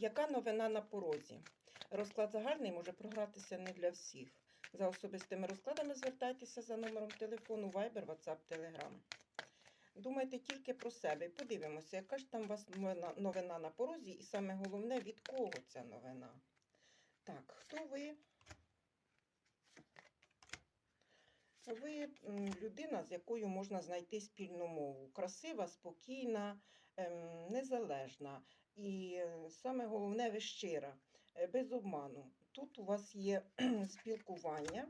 Яка новина на порозі? Розклад загальний може програтися не для всіх. За особистими розкладами звертайтеся за номером телефону Viber, WhatsApp, Telegram. Думайте тільки про себе подивимося, яка ж там у вас новина на порозі, і саме головне, від кого ця новина. Так, хто ви? Ви людина, з якою можна знайти спільну мову. Красива, спокійна, ем, незалежна. І е, саме головне, ви щира, е, без обману. Тут у вас є спілкування.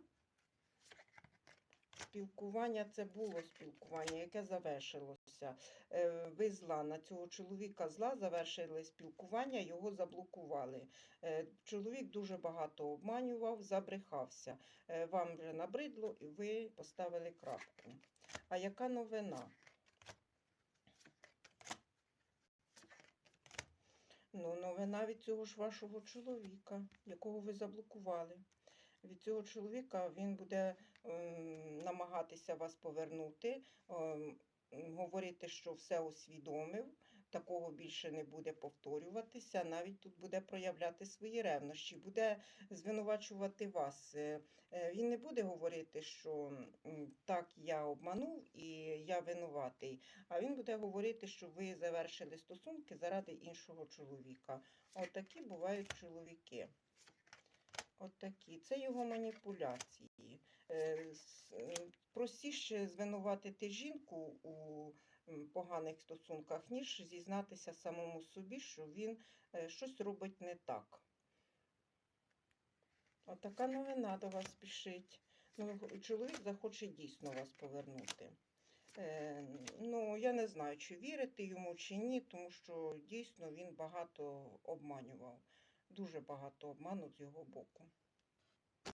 Спілкування це було спілкування, яке завершилося. Е, Ви зла на цього чоловіка зла завершили спілкування, його заблокували. Чоловік дуже багато обманював, забрехався. Вам вже набридло і ви поставили крапку. А яка новина? Ну, новина від цього ж вашого чоловіка, якого ви заблокували. Від цього чоловіка він буде ем, намагатися вас повернути, ем, говорити, що все усвідомив, такого більше не буде повторюватися. Навіть тут буде проявляти свої ревнощі, буде звинувачувати вас. Е, е, Він не буде говорити, що так я обманув і я винуватий. А він буде говорити, що ви завершили стосунки заради іншого чоловіка. Отакі бувають чоловіки. Отакі. Це його маніпуляції. Е, Простіше звинуватити жінку у поганих стосунках, ніж зізнатися самому собі, що він е, щось робить не так. Отака новина до вас спішить. Ну, чоловік захоче дійсно вас повернути. Е, ну, я не знаю, чи вірити йому, чи ні, тому що дійсно він багато обманював. Дуже багато обману з його боку.